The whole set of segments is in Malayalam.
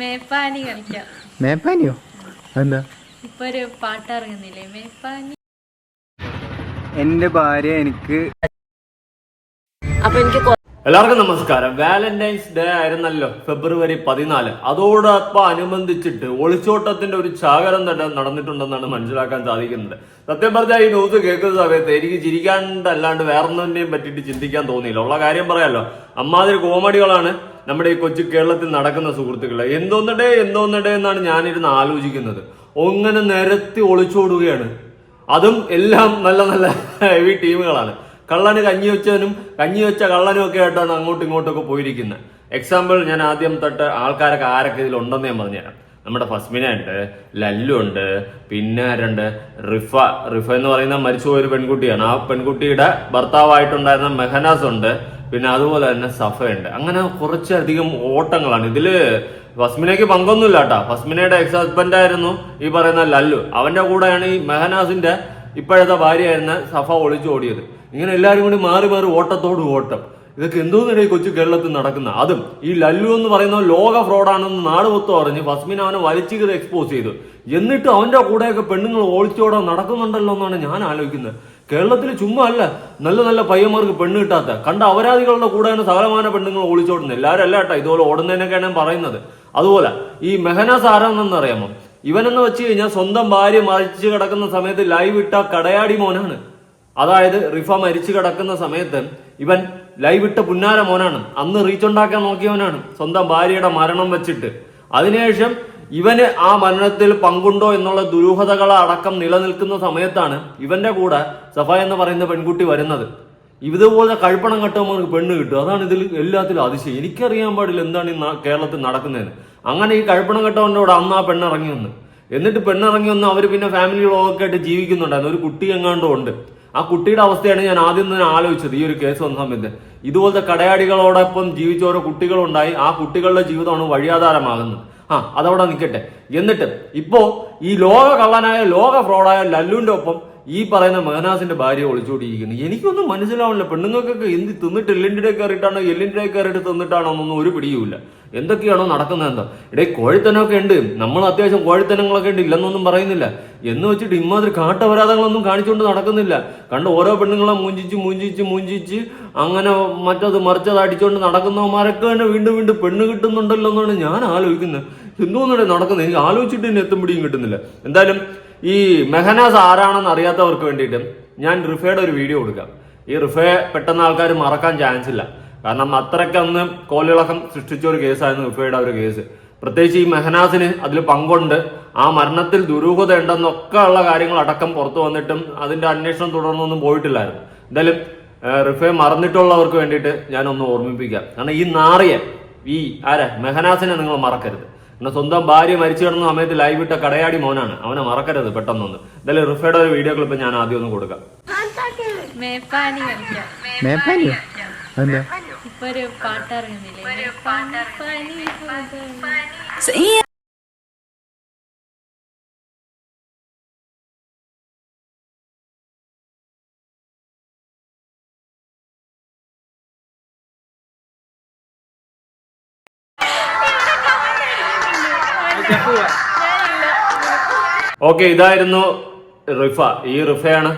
മേപ്പാനി കളിക്കാം. മേപ്പാനിയോ? എന്താ ഇപ്പൊ ഒരു പാട്ട് ഇറങ്ങുന്നില്ലേ മേപ്പാനി. എന്റെ ഭാര്യ എനിക്ക് അപ്പൊ എനിക്ക് എല്ലാവർക്കും നമസ്കാരം. വാലന്റൈൻസ് ഡേ ആയിരുന്നല്ലോ ഫെബ്രുവരി പതിനാല്. അതോടൊപ്പം അനുബന്ധിച്ചിട്ട് ഒളിച്ചോട്ടത്തിന്റെ ഒരു ചാകരം തന്നെ നടന്നിട്ടുണ്ടെന്നാണ് മനസ്സിലാക്കാൻ സാധിക്കുന്നത്. സത്യം പറഞ്ഞാൽ ഈ ന്യൂസ് കേൾക്കുന്ന സമയത്ത് എനിക്ക് ചിരിക്കാണ്ടല്ലാണ്ട് വേറൊന്നിനെയും പറ്റിയിട്ട് ചിന്തിക്കാൻ തോന്നിയില്ല. ഉള്ള കാര്യം പറയാലോ. അമ്മാതിരി കോമഡികളാണ് നമ്മുടെ ഈ കൊച്ചു കേരളത്തിൽ നടക്കുന്ന സുഹൃത്തുക്കളെ എന്തോന്നടേ എന്തോന്നടേ എന്നാണ് ഞാനിരുന്ന് ആലോചിക്കുന്നത്. ഒങ്ങനെ നിരത്തി ഒളിച്ചോടുകയാണ്. അതും എല്ലാം നല്ല നല്ല ഹെവി ടീമുകളാണ്. കള്ളന് കഞ്ഞി വെച്ചവനും കഞ്ഞി വെച്ച കള്ളനും ഒക്കെ ആയിട്ടാണ് അങ്ങോട്ടും ഇങ്ങോട്ടും ഒക്കെ പോയിരിക്കുന്നത്. എക്സാമ്പിൾ ഞാൻ ആദ്യം തൊട്ട് ആൾക്കാരൊക്കെ ആരൊക്കെ ഇതിലുണ്ടെന്ന് ഞാൻ പറഞ്ഞുതരാം. നമ്മുടെ ഫസ്മിന ഉണ്ട് ലല്ലു ഉണ്ട് പിന്നെ ആരുണ്ട്? റിഫ റിഫ എന്ന് പറയുന്ന മരിച്ചുപോയ ഒരു പെൺകുട്ടിയാണ്. ആ പെൺകുട്ടിയുടെ ഭർത്താവായിട്ടുണ്ടായിരുന്ന മെഹനാസ് ഉണ്ട്. പിന്നെ അതുപോലെ തന്നെ സഫയുണ്ട്. അങ്ങനെ കുറച്ചധികം ഓട്ടങ്ങളാണ്. ഇതിൽ ഫസ്മിനയ്ക്ക് പങ്കൊന്നുമില്ല കേട്ടോ ഫസ്മിനയുടെ എക്സ് ഹസ്ബൻഡ് ആയിരുന്നു ഈ പറയുന്ന ലല്ലു. അവന്റെ കൂടെയാണ് ഈ മെഹനാസിന്റെ ഇപ്പോഴത്തെ ഭാര്യയായിരുന്ന സഫ ഒളിച്ചോടിയത് ഇങ്ങനെ എല്ലാവരും കൂടി മാറി മാറി ഓട്ടത്തോട് ഓട്ടം. ഇതൊക്കെ എന്തോന്നിടെ കൊച്ചു കേരളത്തിൽ നടക്കുന്ന അതും ഈ ലല്ലു എന്ന് പറയുന്ന ലോക ഫ്രോഡാണെന്ന് നാട് മൊത്തം അറിഞ്ഞ് ഫസ്മിൻ അവനെ വലിച്ചു എക്സ്പോസ് ചെയ്തു. എന്നിട്ട് അവന്റെ കൂടെയൊക്കെ പെണ്ണുങ്ങൾ ഓളിച്ചോടാൻ നടക്കുന്നുണ്ടല്ലോ എന്നാണ് ഞാൻ ആലോചിക്കുന്നത്. കേരളത്തിൽ ചുമ്മാ അല്ല നല്ല നല്ല പയ്യന്മാർക്ക് പെണ്ണ് കിട്ടാത്ത. കണ്ട അപരാധികളുടെ കൂടെയാണ് സകലമാന പെണ്ണുങ്ങൾ ഒളിച്ചോടുന്നത് എല്ലാവരും അല്ല കേട്ടോ ഇതുപോലെ ഓടുന്നതിനൊക്കെയാണ് ഞാൻ പറയുന്നത്. അതുപോലെ ഈ മെഹനാസ് ആരാണെന്ന് അറിയാമോ? ഇവനെന്ന് വെച്ച് കഴിഞ്ഞാൽ സ്വന്തം ഭാര്യ മരിച്ചു കിടക്കുന്ന സമയത്ത് ലൈവ് ഇട്ട കടയാടി മോനാണ്. അതായത് റിഫ മരിച്ചു കിടക്കുന്ന സമയത്ത് ഇവൻ ലൈവ് ഇട്ട പുന്നാര മോനാണ്. അന്ന് റീച്ച് ഉണ്ടാക്കാൻ നോക്കിയവനാണ് സ്വന്തം ഭാര്യയുടെ മരണം വെച്ചിട്ട്. അതിനുശേഷം ഇവന് ആ മരണത്തിൽ പങ്കുണ്ടോ എന്നുള്ള ദുരൂഹതകൾ അടക്കം നിലനിൽക്കുന്ന സമയത്താണ് ഇവന്റെ കൂടെ സഫ എന്ന് പറയുന്ന പെൺകുട്ടി വരുന്നത്. ഇതുപോലെ കഴുപ്പണം കെട്ടുമ്പോൾ പെണ്ണ് കിട്ടും. അതാണ് ഇതിൽ എല്ലാത്തിലും അതിശയം. എനിക്കറിയാൻ പാടില്ല എന്താണ് ഈ കേരളത്തിൽ നടക്കുന്നതെന്ന്. അങ്ങനെ ഈ കഴുപ്പണം കെട്ടവനോട് കൂടെ അന്ന് ആ പെണ്ണിറങ്ങി വന്ന്. എന്നിട്ട് പെണ്ണിറങ്ങി വന്ന് അവർ പിന്നെ ഫാമിലി ഒക്കെ ആയിട്ട് ജീവിക്കുന്നുണ്ടായിരുന്നു. ഒരു കുട്ടി എങ്ങാണ്ടും ഉണ്ട്. ആ കുട്ടിയുടെ അവസ്ഥയാണ് ഞാൻ ആദ്യം തന്നെ ആലോചിച്ചത് ഈ ഒരു കേസ് വന്ന സമയത്ത്. ഇതുപോലത്തെ കടയാടികളോടൊപ്പം ജീവിച്ച ഓരോ കുട്ടികളുണ്ടായി. ആ കുട്ടികളുടെ ജീവിതമാണ് വഴിയാധാരമാകുന്നത്. ആ അതവിടെ നിൽക്കട്ടെ. എന്നിട്ട് ഇപ്പോ ഈ ലോക കള്ളനായ ലോക ഫ്രോഡായ ലല്ലുവിന്റെ ഒപ്പം ഈ പറയുന്ന മഹനാസിന്റെ ഭാര്യ ഒളിച്ചോടിയിരിക്കുന്നു. എനിക്കൊന്നും മനസ്സിലാവില്ല പെണ്ണുങ്ങൾക്കൊക്കെ എന്ത് തിന്നിട്ട് എല്ലിന്റെ കയറിയിട്ടാണോ എല്ലിന്റെ കയറിയിട്ട് തിന്നിട്ടാണോ എന്നൊന്നും ഒരു പിടിയുമില്ല. എന്തൊക്കെയാണോ നടക്കുന്നത് എന്താ? ഇടേ കോഴിത്തനമൊക്കെ ഉണ്ട്. നമ്മൾ അത്യാവശ്യം കോഴിത്തനങ്ങളൊക്കെ ഉണ്ട്. ഇല്ലെന്നൊന്നും പറയുന്നില്ല. എന്ന് വെച്ചിട്ട് ഇമ്മാതിരി കാട്ടപരാധങ്ങളൊന്നും കാണിച്ചുകൊണ്ട് നടക്കുന്നില്ല. കണ്ട് ഓരോ പെണ്ണുങ്ങളെ മൂഞ്ചിച്ച് മൂഞ്ചിച്ച് മൂഞ്ചിച്ച് അങ്ങനെ മറ്റത് മറിച്ചത് അടിച്ചുകൊണ്ട് നടക്കുന്നവന്മാരൊക്കെ തന്നെ വീണ്ടും വീണ്ടും പെണ്ണ് കിട്ടുന്നുണ്ടല്ലോ എന്നാണ് ഞാൻ ആലോചിക്കുന്നത്. എന്തോന്നൂടെ നടക്കുന്നത്? എനിക്ക് ആലോചിച്ചിട്ട് തന്നെ എത്തും പിടിയും കിട്ടുന്നില്ല. എന്തായാലും ഈ മെഹനാസ് ആരാണെന്ന് അറിയാത്തവർക്ക് വേണ്ടിയിട്ട് ഞാൻ റിഫയുടെ ഒരു വീഡിയോ കൊടുക്കാം. ഈ റിഫയെ പെട്ടെന്ന് ആൾക്കാർ മറക്കാൻ ചാൻസ് ഇല്ല. കാരണം അത്രയ്ക്ക് അന്ന് കോലിളക്കം സൃഷ്ടിച്ച ഒരു കേസായിരുന്നു റിഫയുടെ ഒരു കേസ്. പ്രത്യേകിച്ച് ഈ മെഹനാസിന് അതിൽ പങ്കുണ്ട്. ആ മരണത്തിൽ ദുരൂഹത ഉണ്ടെന്നൊക്കെ ഉള്ള കാര്യങ്ങൾ അടക്കം പുറത്തു വന്നിട്ടും അതിന്റെ അന്വേഷണം തുടർന്നൊന്നും പോയിട്ടില്ലായിരുന്നു. എന്തായാലും റിഫേ മറന്നിട്ടുള്ളവർക്ക് വേണ്ടിയിട്ട് ഞാനൊന്ന് ഓർമ്മിപ്പിക്കാം. കാരണം ഈ നാറിയെ ഈ ആരെ മെഹനാസിനെ നിങ്ങൾ മറക്കരുത്. കാരണം സ്വന്തം ഭാര്യ മരിച്ചു കിടന്ന സമയത്ത് ലൈവ് ഇട്ട കടയാടി മോനാണ്. അവനെ മറക്കരുത് പെട്ടെന്നൊന്ന്. എന്തായാലും റിഫയുടെ ഒരു വീഡിയോ ക്ലിപ്പ് ഞാൻ ആദ്യം ഒന്ന് കൊടുക്കാം. ഇപ്പൊ ഒരു പാട്ട് ഓക്കെ ഇതായിരുന്നു റിഫ. ഈ റിഫയാണ്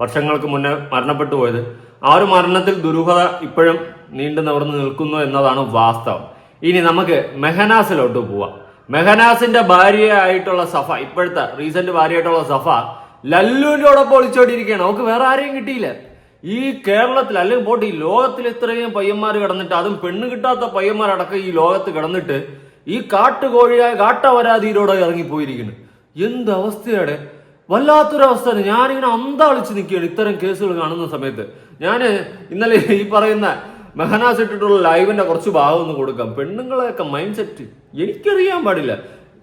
വർഷങ്ങൾക്ക് മുന്നേ മരണപ്പെട്ടു പോയത്. ആ ഒരു മരണത്തിൽ ദുരൂഹത ഇപ്പോഴും നീണ്ടു നിവർന്നു നിൽക്കുന്നു എന്നതാണ് വാസ്തവം. ഇനി നമുക്ക് മെഹനാസിലോട്ട് പോവാം. മെഹനാസിന്റെ ഭാര്യയായിട്ടുള്ള സഫ ഇപ്പോഴത്തെ റീസെന്റ് ഭാര്യയായിട്ടുള്ള സഫ ലല്ലുവിനോടൊപ്പം ഒളിച്ചോടിയിരിക്കുകയാണ് അവൾക്ക് വേറെ ആരെയും കിട്ടിയില്ല. ഈ കേരളത്തിൽ അല്ലെങ്കിൽ പോട്ട് ഈ ലോകത്തിൽ ഇത്രയും പയ്യന്മാർ കിടന്നിട്ട് അതും പെണ്ണ് കിട്ടാത്ത പയ്യന്മാരടക്കം ഈ ലോകത്ത് കിടന്നിട്ട് ഈ കാട്ടുകോഴിയായ കാട്ടവരാതിയിലൂടെ ഇറങ്ങിപ്പോയിരിക്കുന്നു. എന്ത് അവസ്ഥയാണ്? വല്ലാത്തൊരവസ്ഥയാണ്. ഞാനിങ്ങനെ അന്താളിച്ച് നിൽക്കുകയാണ് ഇത്തരം കേസുകൾ കാണുന്ന സമയത്ത്. ഞാൻ ഇന്നലെ ഈ പറയുന്ന മെഹനാസ് ഇട്ടിട്ടുള്ള ലൈവിന്റെ കുറച്ച് ഭാഗം ഒന്ന് കൊടുക്കാം. പെണ്ണുങ്ങളെയൊക്കെ മൈൻഡ് സെറ്റ് എനിക്കറിയാൻ പാടില്ല.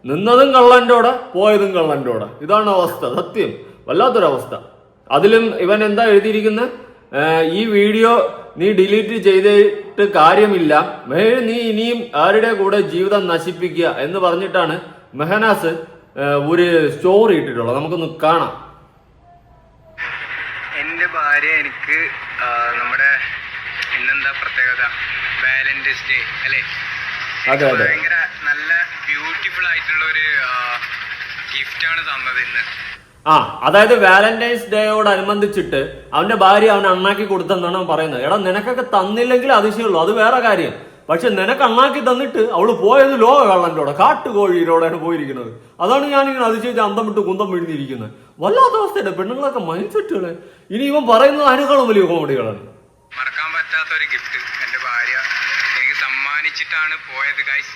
നിന്നതും കള്ളന്റോടെ പോയതും കള്ളന്റോടെ ഇതാണ് അവസ്ഥ സത്യം. വല്ലാത്തൊരവസ്ഥ. അതിലും ഇവൻ എന്താ എഴുതിയിരിക്കുന്നത് ഈ വീഡിയോ നീ ഡിലീറ്റ് ചെയ്തിട്ട് കാര്യമില്ല. മേ നീ ഇനിയും ആരുടെ കൂടെ ജീവിതം നശിപ്പിക്കുക എന്ന് പറഞ്ഞിട്ടാണ് മെഹനാസ് ഒരു സ്റ്റോറി ഇട്ടിട്ടുള്ളത് നമുക്കൊന്ന് കാണാം. എന്റെ ഭാര്യ എനിക്ക് നമ്മുടെ ഇന്നെന്താ പ്രത്യേകത? വാലന്റൈൻസ് ഡേ അല്ലേ? ഭയങ്കര നല്ല ബ്യൂട്ടിഫുൾ ആയിട്ടുള്ള ഒരു ഗിഫ്റ്റ് ആണ് തന്നത് ഇന്ന്. ആ അതായത് വാലന്റൈൻസ് ഡേയോടനുബന്ധിച്ചിട്ട് അവന്റെ ഭാര്യ അവനെ അണ്ണാക്കി കൊടുത്തെന്നാണ് പറയുന്നത്. എടാ നിനക്കൊക്കെ തന്നില്ലെങ്കിൽ അതിശയുള്ളൂ അത് വേറെ കാര്യം. പക്ഷെ നിനക്ക് അണ്ണാക്കി തന്നിട്ട് അവൾ പോയത് ലോക കള്ളന്റെ കാട്ടുകോഴിയിലൂടെയാണ് പോയിരിക്കുന്നത്. അതാണ് ഞാൻ ഞാനിങ്ങനെ അതിശയിച്ച് അന്തം വിട്ട് കുന്തം വീഴ്ന്നിരിക്കുന്നത്. വല്ലാത്ത അവസ്ഥയുടെ പെണ്ണുങ്ങളൊക്കെ മൈൻഡ് സെറ്റുകളെ ഇനി ഇവൻ പറയുന്നത് അതിനേക്കാളും വലിയ കോമഡികളാണ്. മറക്കാൻ പറ്റാത്ത ഒരു ഗിഫ്റ്റ് എന്റെ ഭാര്യ എനിക്ക് സമ്മാനിച്ചിട്ടാണ് പോയത് ഗൈസ്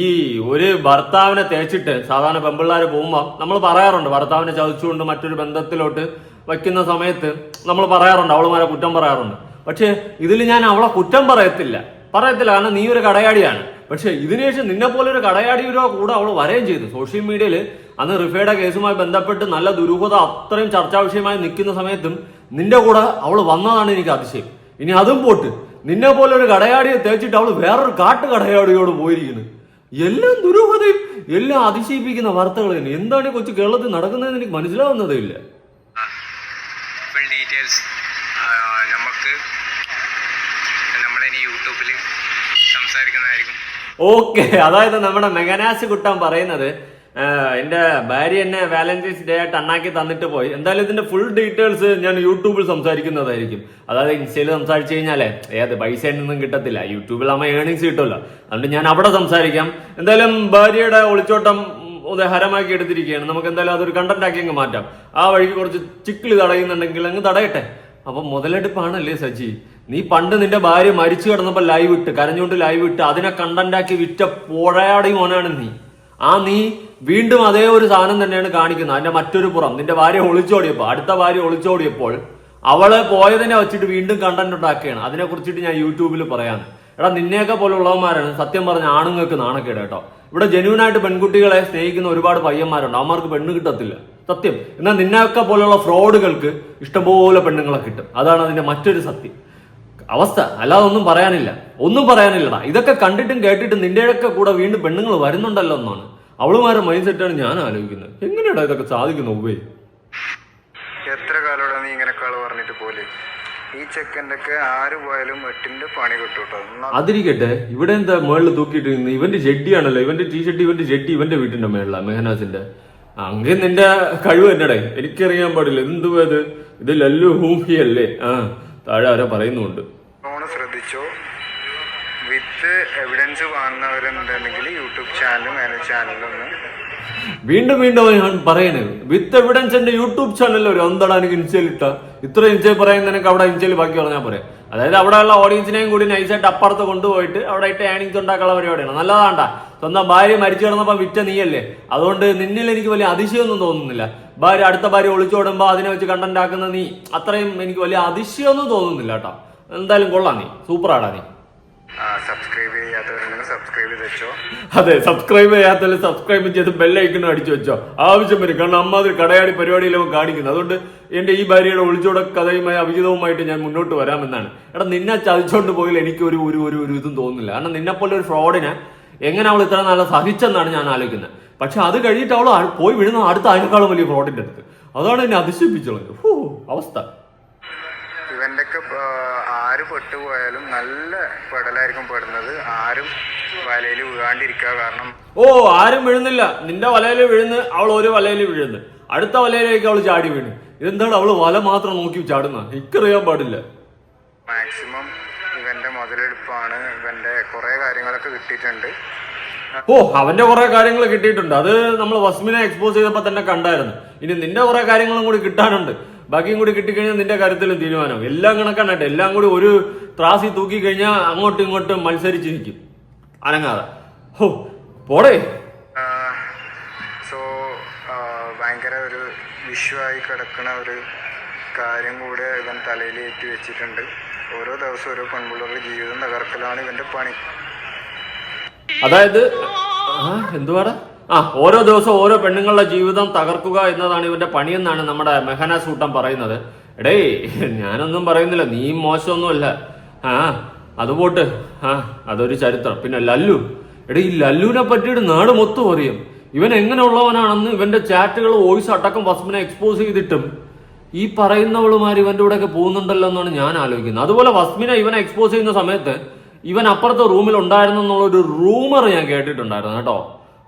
ഈ ഒരു ഭർത്താവിനെ തേച്ചിട്ട് സാധാരണ പെമ്പിള്ളാര് പോകുമ്പോൾ നമ്മൾ പറയാറുണ്ട് ഭർത്താവിനെ ചതിച്ചുകൊണ്ട് മറ്റൊരു ബന്ധത്തിലോട്ട് വയ്ക്കുന്ന സമയത്ത് നമ്മൾ പറയാറുണ്ട് അവളുമാരെ കുറ്റം പറയാറുണ്ട്. പക്ഷേ ഇതിൽ ഞാൻ അവളെ കുറ്റം പറയത്തില്ല. പറയത്തില്ല കാരണം നീ ഒരു കടയാടിയാണ്. പക്ഷെ ഇതിനുശേഷം നിന്നെ പോലെ ഒരു കടയാടിയുടെ കൂടെ അവൾ വരെയും ചെയ്തു. സോഷ്യൽ മീഡിയയിൽ അന്ന് റിഫയുടെ കേസുമായി ബന്ധപ്പെട്ട് നല്ല ദുരൂഹത അത്രയും ചർച്ചാ വിഷയമായി നിൽക്കുന്ന സമയത്തും നിന്റെ കൂടെ അവൾ വന്നതാണ് എനിക്ക് അതിശയം. ഇനി അതും പോട്ട്. നിന്നെ പോലെ ഒരു കടയാടിയെ തേച്ചിട്ട് അവൾ വേറൊരു കാട്ടു കടയാടിയോട് പോയിരിക്കുന്നു. എല്ലാം ദുരൂഹതയും എല്ലാം അതിശയിപ്പിക്കുന്ന വാർത്തകൾ തന്നെ. എന്താണ് കൊച്ചു കേരളത്തിൽ നടക്കുന്നതെന്ന് എനിക്ക് മനസ്സിലാവുന്നതേ ഇല്ല നമുക്ക് യൂട്യൂബിൽ സംസാരിക്കുന്നതായിരിക്കും. ഓക്കെ അതായത് നമ്മുടെ മെഗനാസ് കുട്ടൻ പറയുന്നത് എന്റെ ഭാര്യ എന്നെ വാലന്റൈൻസ് ഡേ ആയിട്ട് അണ്ണാക്കി തന്നിട്ട് പോയി. എന്തായാലും ഇതിന്റെ ഫുൾ ഡീറ്റെയിൽസ് ഞാൻ യൂട്യൂബിൽ സംസാരിക്കുന്നതായിരിക്കും. അതായത് ഇൻസ്റ്റയിൽ സംസാരിച്ചു കഴിഞ്ഞാലേ ഏത് പൈസ ഒന്നും കിട്ടത്തില്ല. യൂട്യൂബിൽ അമ്മ ഏണിങ്സ് കിട്ടുമല്ലോ. അതുകൊണ്ട് ഞാൻ അവിടെ സംസാരിക്കാം. എന്തായാലും ഭാര്യയുടെ ഒളിച്ചോട്ടം ഉദാഹരമാക്കി ഹരമാക്കി എടുത്തിരിക്കുകയാണ്. നമുക്ക് എന്തായാലും അതൊരു കണ്ടന്റ് ആക്കി അങ്ങ് മാറ്റാം. ആ വഴിക്ക് കുറച്ച് ചിക്കിളി തടയുന്നുണ്ടെങ്കിൽ അങ്ങ് തടയട്ടെ. അപ്പൊ മുതലെടുപ്പാണല്ലേ സജി? നീ പണ്ട് നിന്റെ ഭാര്യ മരിച്ചു കിടന്നപ്പോ ലൈവ് ഇട്ട് കരഞ്ഞുകൊണ്ട് ലൈവ് ഇട്ട് അതിനെ കണ്ടന്റാക്കി വിറ്റ പുഴയാടി മോനാണ് നീ. ആ നീ വീണ്ടും അതേ ഒരു സാധനം തന്നെയാണ് കാണിക്കുന്നത്. അതിന്റെ മറ്റൊരു പുറം. നിന്റെ ഭാര്യ ഒളിച്ചോടിയപ്പോ അടുത്ത ഭാര്യ ഒളിച്ചോടിയപ്പോൾ അവൾ പോയതിനെ വെച്ചിട്ട് വീണ്ടും കണ്ടന്റ് ഉണ്ടാക്കുകയാണ്. അതിനെ കുറിച്ചിട്ട് ഞാൻ യൂട്യൂബിൽ പറയാൻ എടാ നിന്നെയൊക്കെ പോലുള്ളവന്മാരാണ്. സത്യം പറഞ്ഞ ആണുങ്ങൾക്ക് നാണക്കേട് കേട്ടോ. ഇവിടെ ജനുവിനായിട്ട് പെൺകുട്ടികളെ സ്നേഹിക്കുന്ന ഒരുപാട് പയ്യന്മാരുണ്ട്. അവന്മാർക്ക് പെണ്ണ് കിട്ടത്തില്ല. സത്യം. എന്നാൽ നിന്നെയൊക്കെ പോലുള്ള ഫ്രോഡുകൾക്ക് ഇഷ്ടംപോലെ പെണ്ണുങ്ങളെ കിട്ടും. അതാണ് അതിന്റെ മറ്റൊരു സത്യം. അവസ്ഥ. അല്ലാതെ ഒന്നും പറയാനില്ല. ഒന്നും പറയാനില്ലടാ. ഇതൊക്കെ കണ്ടിട്ടും കേട്ടിട്ടും നിന്റെയൊക്കെ കൂടെ വീണ്ടും പെണ്ണുങ്ങൾ വരുന്നുണ്ടല്ലോ എന്നാണ്. അവളുമാരുടെ മൈൻഡ് സെറ്റാണ് ഞാൻ ആലോചിക്കുന്നത്. എങ്ങനെയാടാ ഇതൊക്കെ സാധിക്കുന്നു ഉവേ എത്ര കാലോടെ നീ ഇങ്ങനെ കൾ പറഞ്ഞിട്ട് പോലെ? ഈ ചെക്കന്റെ ഒക്കെ ആര് പോയാലും എട്ടിന്റെ പണി കിട്ടും കേട്ടോ അതിരിക്കട്ടെ. ഇവിടെ എന്താ മേളിൽ തൂക്കിയിട്ട് ഇവന്റെ ജെഡിയാണല്ലോ ഇവന്റെ ടീഷർട്ട് ഇവന്റെ ജെഡി ഇവന്റെ വീട്ടിന്റെ മേളിലാണ് മെഹനാസിന്റെ. അങ്ങേ നിന്റെ കഴിവ് എന്നടേ എനിക്കറിയാൻ പാടില്ല. എന്തുവാ ഇത്? ഇത് ലല്ലു അല്ലേ? ആ താഴെ ആരോ പറയുന്നുണ്ട്. ശ്രദ്ധിച്ചോ? വിത്ത് എവിഡൻസ് കാണുന്നവരുണ്ടെങ്കിൽ യൂട്യൂബ് ചാനലും അതിന്റെ ചാനലൊന്ന്. വീണ്ടും വീണ്ടും ഞാൻ പറയുന്നത് വിത്ത് എവിഡൻസ് എന്റെ യൂട്യൂബ് ചാനലിൽ ഒരു ഒന്നടാ എനിക്ക് ഇൻസ്റ്റയിൽ ഇട്ട? ഇത്ര ഇൻസ്റ്റയിൽ പറയുന്ന എനിക്ക് അവിടെ ഇൻസ്റ്റയിൽ ബാക്കി പറഞ്ഞാൽ പറയാം അതായത് അവിടെയുള്ള ഓഡിയൻസിനെയും കൂടി നൈസായിട്ട് അപ്പുറത്ത് കൊണ്ടുപോയിട്ട് അവിടെ ഇട്ട് ഏണിങ്സ് ഉണ്ടാക്കാനുള്ള പരിപാടിയാണ്. നല്ലതാണ്ടാ. സ്വന്തം ഭാര്യ മരിച്ചു കിടന്നപ്പോ വിറ്റ നീയല്ലേ? അതുകൊണ്ട് നിന്നിൽ എനിക്ക് വലിയ അതിശയമൊന്നും തോന്നുന്നില്ല. ഭാര്യ അടുത്ത ഭാര്യ ഒളിച്ചോടുമ്പോൾ അതിനെ വെച്ച് കണ്ടന്റ് ആക്കുന്ന നീ അത്രയും എനിക്ക് വലിയ അതിശയമൊന്നും തോന്നുന്നില്ല കേട്ടോ. എന്തായാലും കൊള്ളാം നീ. സൂപ്പറാടാ നീ. സബ്സ്ക്രൈബ് ചെയ്യാത്തവരുണ്ടെങ്കിൽ സബ്സ്ക്രൈബ് ചെയ്ത് വെച്ചോ അതെ സബ്സ്ക്രൈബ് ചെയ്യാത്തവരെ സബ്സ്ക്രൈബ് ചെയ്ത് ബെല്ലൈക്കണം അടിച്ചു വെച്ചോ. ആവശ്യം വരും. കാരണം അമ്മ അത് കടയാടി പരിപാടിയിലും കാണിക്കുന്നത്. അതുകൊണ്ട് എന്റെ ഈ ഭാര്യയുടെ ഒളിച്ചോട കഥയുമായി അഭിജിതവുമായിട്ട് ഞാൻ മുന്നോട്ട് വരാമെന്നാണ്. എടാ നിന്നെ ചതിച്ചോണ്ട് പോയാൽ എനിക്ക് ഒരു ഒരു ഒരു ഇതും തോന്നുന്നില്ല. കാരണം നിന്നെപ്പോലെ ഒരു ഫ്രോഡിനെ എങ്ങനെ അവൾ ഇത്ര നല്ല സഹിച്ചെന്നാണ് ഞാൻ ആലോചിക്കുന്നത്. പക്ഷെ അത് കഴിഞ്ഞിട്ട് അവൾ പോയി വീഴുന്ന അടുത്ത അതിനേക്കാളും വലിയ ഫ്രോഡിന്റെ അടുത്ത്. അതാണ് എന്നെ അതിശയിപ്പിച്ചുള്ളത്. ഹൂ അവസ്ഥ. ഇവന്റെ ആര് പെട്ടുപോയാലും നല്ല പെടലായിരിക്കും പെടുന്നത്. ആരും വലയിൽ വീഴാണ്ടിരിക്കുക കാരണം ഓ ആരും വീഴുന്നില്ല. നിന്റെ വലയിൽ വീഴുന്ന് അവൾ ഒരു വലയിൽ വീഴുന്നു. അടുത്ത വലയിലേക്ക് അവൾ ചാടി വീണു. ഇതെന്താണ് അവൾ വല മാത്രം നോക്കി ചാടുന്ന ഇക്കറിയാൻ പാടില്ല. മാക്സിമം ഇവന്റെ മുതലെടുപ്പാണ്. ഇവന്റെ കുറെ കാര്യങ്ങളൊക്കെ കിട്ടിയിട്ടുണ്ട്. ഓ അവന്റെ കുറെ കാര്യങ്ങൾ കിട്ടിയിട്ടുണ്ട്. അത് നമ്മൾ വസ്മിനെ എക്സ്പോസ് ചെയ്തപ്പോ തന്നെ കണ്ടായിരുന്നു. ഇനി നിന്റെ കുറെ കാര്യങ്ങളും കൂടി കിട്ടാനുണ്ട്. ബാക്കിയും കൂടി കിട്ടിക്കഴിഞ്ഞാൽ നിന്റെ കാര്യത്തിലും തീരുമാനം. എല്ലാം കണക്കാണ്. എല്ലാം കൂടി ഒരു ത്രാസി തൂക്കി കഴിഞ്ഞാൽ അങ്ങോട്ടും ഇങ്ങോട്ടും മത്സരിച്ച് നിൽക്കും അനങ്ങാതെ. ഹോ പോടേ. സോ ഭയങ്കര ഒരു വിഷുവായി കിടക്കുന്ന ഒരു കാര്യം കൂടെ ഇവൻ തലയിലേറ്റി വെച്ചിട്ടുണ്ട്. ഓരോ ദിവസവും ഓരോ പെൺപിള്ളേരുടെ ജീവിതം തകർക്കലാണ് ഇവന്റെ പണി. അതായത് എന്തുവാടാ? ആ ഓരോ ദിവസവും ഓരോ പെണ്ണുങ്ങളുടെ ജീവിതം തകർക്കുക എന്നതാണ് ഇവന്റെ പണിയെന്നാണ് നമ്മുടെ മെഹന സൂട്ടം പറയുന്നത്. എടേ ഞാനൊന്നും പറയുന്നില്ല നീ മോശമൊന്നുമല്ല. ആ അത് പോട്ട്. ആ അതൊരു ചരിത്രം. പിന്നെ ലല്ലു. എടേ ഈ ലല്ലുവിനെ പറ്റിയിട്ട് നാട് മൊത്തം അറിയും. ഇവൻ എങ്ങനെ എങ്ങനെയുള്ളവനാണെന്ന് ഇവന്റെ ചാറ്റുകൾ വോയിസ് അടക്കം വസ്മിനെ എക്സ്പോസ് ചെയ്തിട്ടും ഈ പറയുന്നവളുമാർ ഇവന്റെ കൂടെയൊക്കെ പോകുന്നുണ്ടല്ലോ എന്നാണ് ഞാൻ ആലോചിക്കുന്നത്. അതുപോലെ വസ്മിനെ ഇവനെ എക്സ്പോസ് ചെയ്യുന്ന സമയത്ത് ഇവൻ അപ്പുറത്തെ റൂമിൽ ഉണ്ടായിരുന്നു എന്നുള്ളൊരു റൂമർ ഞാൻ കേട്ടിട്ടുണ്ടായിരുന്നു കേട്ടോ.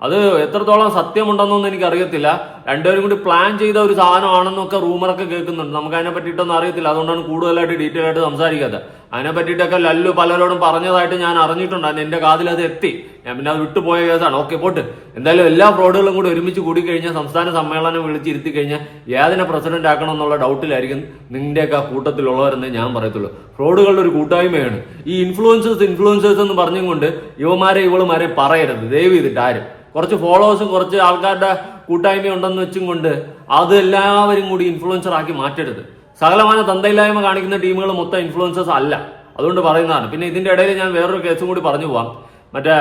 അത് എത്രത്തോളം സത്യമുണ്ടെന്നൊന്നും എനിക്ക് അറിയത്തില്ല രണ്ടുപേരും കൂടി പ്ലാൻ ചെയ്ത ഒരു സാധനമാണെന്നൊക്കെ റൂമറൊക്കെ കേൾക്കുന്നുണ്ട്. നമുക്ക് അതിനെ പറ്റിയിട്ടൊന്നും അറിയത്തില്ല. അതുകൊണ്ടാണ് കൂടുതലായിട്ട് ഡീറ്റെയിൽ ആയിട്ട് സംസാരിക്കാത്തത് അതിനെ പറ്റിയിട്ടൊക്കെ ലല്ലു പലരോടും പറഞ്ഞതായിട്ട് ഞാൻ അറിഞ്ഞിട്ടുണ്ട്. എന്റെ കാതിൽ അത് എത്തി. ഞാൻ പിന്നെ അത് വിട്ടുപോയ കേസാണ്. ഓക്കെ പോട്ട്. എന്തായാലും എല്ലാ ഫ്രോഡുകളും കൂടി ഒരുമിച്ച് കൂടി കഴിഞ്ഞാൽ സംസ്ഥാന സമ്മേളനം വിളിച്ചിരുത്തി കഴിഞ്ഞാൽ ഏതിനെ പ്രസിഡന്റ് ആക്കണം എന്നുള്ള ഡൗട്ടിലായിരിക്കും നിന്റെയൊക്കെ കൂട്ടത്തിലുള്ളവരെന്ന് ഞാൻ പറയത്തുള്ളൂ. ഫ്രോഡുകളുടെ ഒരു കൂട്ടായ്മയാണ്. ഈ ഇൻഫ്ലുവൻസേഴ്സ് ഇൻഫ്ലുവൻസേഴ്സ് എന്ന് പറഞ്ഞുകൊണ്ട് ഇവമാരെ ഇവളുമാരെ പറയരുത്. ദയവ് ചെയ്തിട്ട് ആരും? കുറച്ച് ഫോളോവേഴ്സും കുറച്ച് ആൾക്കാരുടെ കൂട്ടായ്മ ഉണ്ടെന്ന് വെച്ചും കൊണ്ട് അത് എല്ലാവരും കൂടി ഇൻഫ്ലുവൻസർ ആക്കി മാറ്റരുത്. സകലമായ തന്തയില്ലായ്മ കാണിക്കുന്ന ടീമുകൾ മൊത്തം ഇൻഫ്ലുവൻസേഴ്സ് അല്ല. അതുകൊണ്ട് പറയുന്നതാണ്. പിന്നെ ഇതിന്റെ ഇടയിൽ ഞാൻ വേറൊരു കേസും കൂടി പറഞ്ഞു പോവാം. മറ്റേ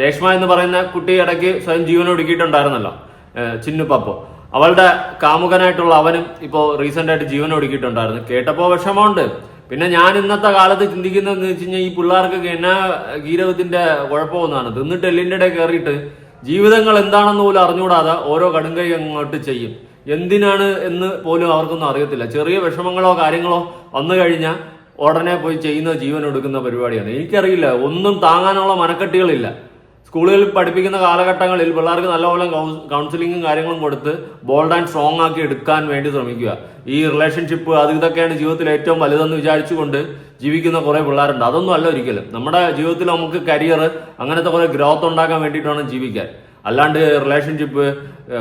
രേഷ്മ എന്ന് പറയുന്ന കുട്ടി ഇടയ്ക്ക് സ്വയം ജീവൻ ഒടുക്കിയിട്ടുണ്ടായിരുന്നല്ലോ ഏഹ്, ചിന്നു അവളുടെ കാമുകനായിട്ടുള്ള അവനും ഇപ്പോൾ റീസെന്റ് ആയിട്ട് ജീവൻ ഒടുക്കിയിട്ടുണ്ടായിരുന്നു കേട്ടപ്പോൾ വിഷമമുണ്ട്. പിന്നെ ഞാൻ ഇന്നത്തെ കാലത്ത് ചിന്തിക്കുന്നതെന്ന് വെച്ച് കഴിഞ്ഞാൽ ഈ പിള്ളേർക്കൊക്കെ എന്നാ ഗീരവത്തിന്റെ കുഴപ്പമൊന്നാണ്. തിന്നിട്ട് എല്ലിന്റെ ഇടയിൽ കയറിയിട്ട് ജീവിതങ്ങൾ എന്താണെന്ന് പോലും അറിഞ്ഞുകൂടാതെ ഓരോ കടുങ്കൈ അങ്ങോട്ട് ചെയ്യും. എന്തിനാണ് എന്ന് പോലും അവർക്കൊന്നും അറിയത്തില്ല. ചെറിയ വിഷമങ്ങളോ കാര്യങ്ങളോ വന്നു കഴിഞ്ഞാൽ ഉടനെ പോയി ചെയ്യുന്ന ജീവൻ എടുക്കുന്ന പരിപാടിയാണ്. എനിക്കറിയില്ല. ഒന്നും താങ്ങാനുള്ള മനക്കെട്ടികളില്ല. സ്കൂളുകളിൽ പഠിപ്പിക്കുന്ന കാലഘട്ടങ്ങളിൽ പിള്ളേർക്ക് നല്ലപോലെ കൗൺസിലിങ്ങും കാര്യങ്ങളും കൊടുത്ത് ബോൾഡ് ആൻഡ് സ്ട്രോങ് ആക്കി എടുക്കാൻ വേണ്ടി ശ്രമിക്കുക. ഈ റിലേഷൻഷിപ്പ് അത് ഇതൊക്കെയാണ് ജീവിതത്തിൽ ഏറ്റവും വലുതെന്ന് വിചാരിച്ചുകൊണ്ട് ജീവിക്കുന്ന കുറേ പിള്ളേരുണ്ട്. അതൊന്നും അല്ല ഒരിക്കലും. നമ്മുടെ ജീവിതത്തിൽ നമുക്ക് കരിയർ അങ്ങനത്തെ കുറെ ഗ്രോത്ത് ഉണ്ടാക്കാൻ വേണ്ടിയിട്ടാണ് ജീവിക്കാൻ. അല്ലാണ്ട് റിലേഷൻഷിപ്പ്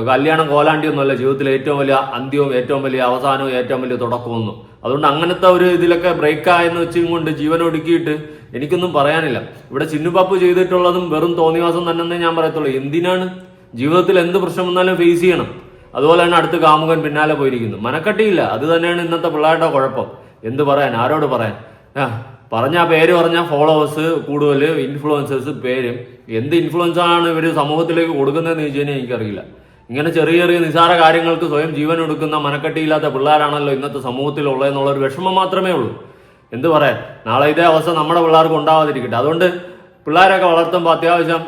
കല്യാണം കോലാണ്ടിയൊന്നുമല്ല ജീവിതത്തിലെ ഏറ്റവും വലിയ അന്ത്യവും ഏറ്റവും വലിയ അവസാനവും ഏറ്റവും വലിയ തുടക്കമൊന്നും അതുകൊണ്ട് അങ്ങനത്തെ ഒരു ഇതിലൊക്കെ ബ്രേക്കായെന്ന് വെച്ചും കൊണ്ട് ജീവൻ ഒടുക്കിയിട്ട് എനിക്കൊന്നും പറയാനില്ല. ഇവിടെ ചിന്നുപാപ്പ് ചെയ്തിട്ടുള്ളതും വെറും തോന്നിവാസം തന്നെ ഞാൻ പറയത്തുള്ളൂ. എന്തിനാണ്? ജീവിതത്തിൽ എന്ത് പ്രശ്നം വന്നാലും ഫേസ് ചെയ്യണം. അതുപോലെ തന്നെ അടുത്ത് കാമുകൻ പിന്നാലെ പോയിരിക്കുന്നു. മനക്കട്ടിയില്ല. അത് തന്നെയാണ് ഇന്നത്തെ പിള്ളേരുടെ കുഴപ്പം. എന്ത് പറയാൻ? ആരോട് പറയാൻ? ആ പറഞ്ഞ പേര് പറഞ്ഞ ഫോളോവേഴ്സ് കൂടുതൽ ഇൻഫ്ലുവൻസേഴ്സ് പേരും. എന്ത് ഇൻഫ്ലുവൻസാണ് ഇവർ സമൂഹത്തിലേക്ക് കൊടുക്കുന്നതെന്ന് ചോദിച്ചു കഴിഞ്ഞാൽ എനിക്കറിയില്ല. ഇങ്ങനെ ചെറിയ ചെറിയ നിസാര കാര്യങ്ങൾക്ക് സ്വയം ജീവൻ എടുക്കുന്ന മനക്കെട്ടിയില്ലാത്ത പിള്ളേരാണല്ലോ ഇന്നത്തെ സമൂഹത്തിലുള്ളതെന്നുള്ള ഒരു വിഷമം മാത്രമേ ഉള്ളൂ. എന്ത് പറയാൻ നാളെ ഇതേ അവസ്ഥ നമ്മുടെ പിള്ളേർക്ക് ഉണ്ടാവാതിരിക്കട്ടെ. അതുകൊണ്ട് പിള്ളേരൊക്കെ വളർത്തുമ്പോൾ അത്യാവശ്യം